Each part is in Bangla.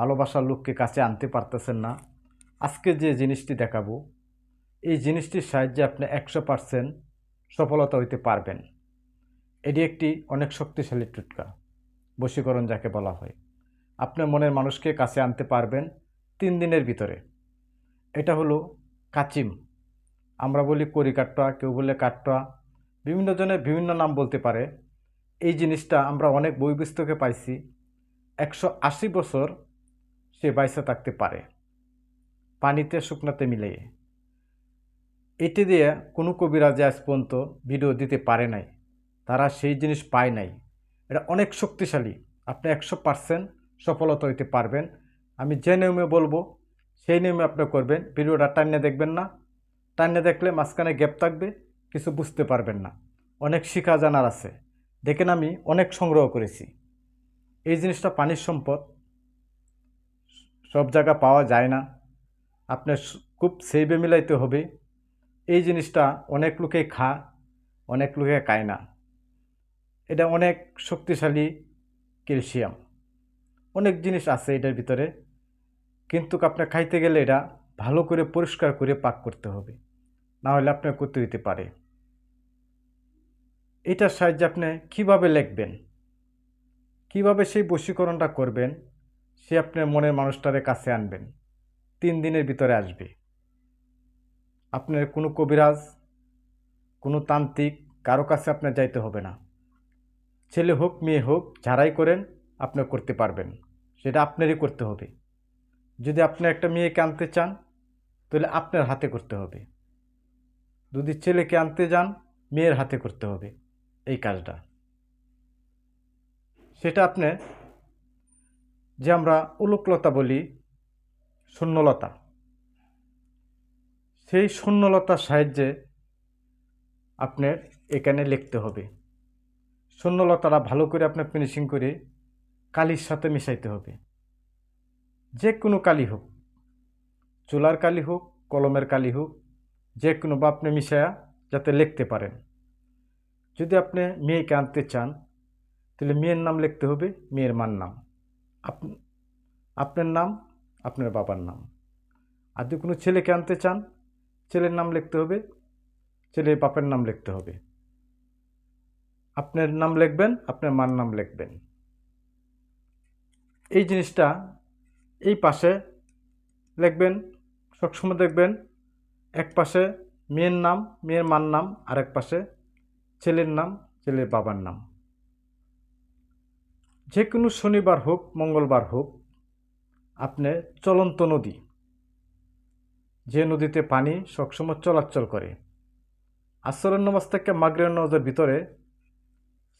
ভালোবাসার লোককে কাছে আনতে পারতেছেন না। আজকে যে জিনিসটি দেখাবো, এই জিনিসটির সাহায্যে আপনি একশো পারসেন্ট সফলতা হইতে পারবেন। এটি একটি অনেক শক্তিশালী টুটকা, বশীকরণ যাকে বলা হয়। আপনার মনের মানুষকে কাছে আনতে পারবেন তিন দিনের ভিতরে। এটা হলো কাচিম। আমরা বলি করি কাট্টা, কেউ বলে কাট্টা। বিভিন্ন জনের বিভিন্ন নাম বলতে পারে। এই জিনিসটা আমরা অনেক বই পুস্তকে পাইছি। একশো আশি বছর সে বাইসা থাকতে পারে। পানিতে শুকনাতে মিলিয়ে। এটি দিয়ে কোনো কবিরাজে আজ পর্যন্ত ভিডিও দিতে পারে নাই। তারা সেই জিনিস পায় নাই। এটা অনেক শক্তিশালী। আপনি একশো পারসেন্ট সফলতা হইতে পারবেন। আমি যে নিয়মে বলব, সেই নিয়মে আপনি করবেন। ভিডিওটা টান্নে দেখবেন না। টান্নে দেখলে মাঝখানে গ্যাপ থাকবে। কিছু বুঝতে পারবেন না। অনেক শিখা জানার আছে। দেখেন আমি অনেক সংগ্রহ করেছি। এই জিনিসটা পানির সম্পদ। সব জায়গা পাওয়া যায় না। আপনার খুব সেইবে মিলাইতে হবে। এই জিনিসটা অনেক লোকে খা, অনেক লোকে খায় না। এটা অনেক শক্তিশালী ক্যালসিয়াম। অনেক জিনিস আছে এটার ভিতরে। কিন্তু আপনার খাইতে গেলে এটা ভালো করে পরিষ্কার করে পাক করতে হবে। না হলে আপনার করতে দিতে পারে। এটার সাহায্যে আপনি কীভাবে লিখবেন? কীভাবে সেই বশীকরণটা করবেন? সে আপনার মনের মানুষটারে কাছে আনবেন। তিন দিনের ভিতরে আসবে। আপনার কোনো কবিরাজ, কোনো তান্ত্রিক কারও কাছে আপনার যাইতে হবে না। ছেলে হোক, মেয়ে হোক, যারাই করেন আপনি করতে পারবেন। সেটা আপনারই করতে হবে। যদি আপনি একটা মেয়েকে আনতে চান, তাহলে আপনার হাতে করতে হবে। যদি ছেলেকে আনতে যান, মেয়ের হাতে করতে হবে। এই কাজটা। সেটা আপনি যে আমরা উলুকলতা বলি, শূন্যলতা। সেই শূন্যলতার সাহায্যে আপনার এখানে লিখতে হবে। শূন্যলতাটা ভালো করে আপনার ফিনিশিং করে কালির সাথে মিশাইতে হবে। যে কোনো কালি হোক, চুলার কালি হোক, কলমের কালি হোক, যে কোনো বা আপনি মিশায়া যাতে লিখতে পারেন। যদি আপনি মেয়েকে আনতে চান, তাহলে মেয়ের নাম লিখতে হবে, মেয়ের মার নাম। আপনার নাম, আপনার বাবার নাম। আর যদি কোনো ছেলেকে আনতে চান, ছেলের নাম লিখতে হবে, ছেলের বাপের নাম লিখতে হবে। আপনার নাম লিখবেন, আপনার মার নাম লিখবেন। এই জিনিসটা এই পাশে লিখবেন সবসময় দেখবেন, এক পাশে মেয়ের নাম, মেয়ের মার নাম আর এক পাশে ছেলের নাম, ছেলের বাবার নাম। যে কোনো শনিবার হোক, মঙ্গলবার হোক, আপনি চলন্ত নদী, যে নদীতে পানি সবসময় চলাচল করে। আসরের নামাজ থেকে মাগরের নামাজের ভিতরে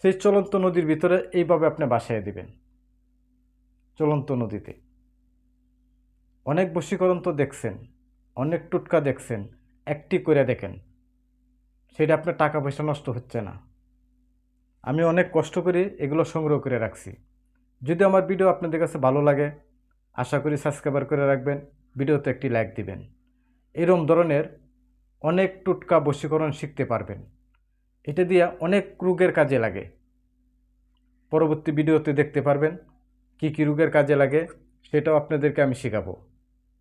সেই চলন্ত নদীর ভিতরে এইভাবে আপনি বাসায় দিবেন, চলন্ত নদীতে। অনেক বশীকরণ তো দেখছেন, অনেক টুটকা দেখছেন, একটি করে দেখেন, সেটা আপনার টাকা পয়সা নষ্ট হচ্ছে না। আমি অনেক কষ্ট করে এগুলো সংগ্রহ করে রাখছি। যদি আমার ভিডিও আপনাদের কাছে ভালো লাগে, আশা করি সাবস্ক্রাইবার করে রাখবেন, ভিডিওতে একটি লাইক দিবেন। এরম ধরনের অনেক টুটকা বশীকরণ শিখতে পারবেন। এটা দিয়ে অনেক রোগের কাজে লাগে। পরবর্তী ভিডিওতে দেখতে পারবেন কি কী রোগের কাজে লাগে, সেটাও আপনাদেরকে আমি শেখাবো।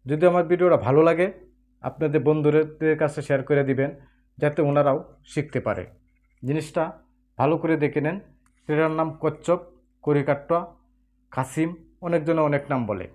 যদি আমার ভিডিওটা ভালো লাগে, আপনাদের বন্ধুদের কাছে শেয়ার করে দিবেন, যাতে ওনারাও শিখতে পারে। জিনিসটা ভালো করে দেখে নেন। সেটার নাম কচ্ছপ করিকাট্টা কাসিম অনেকজনে অনেক নাম বলে।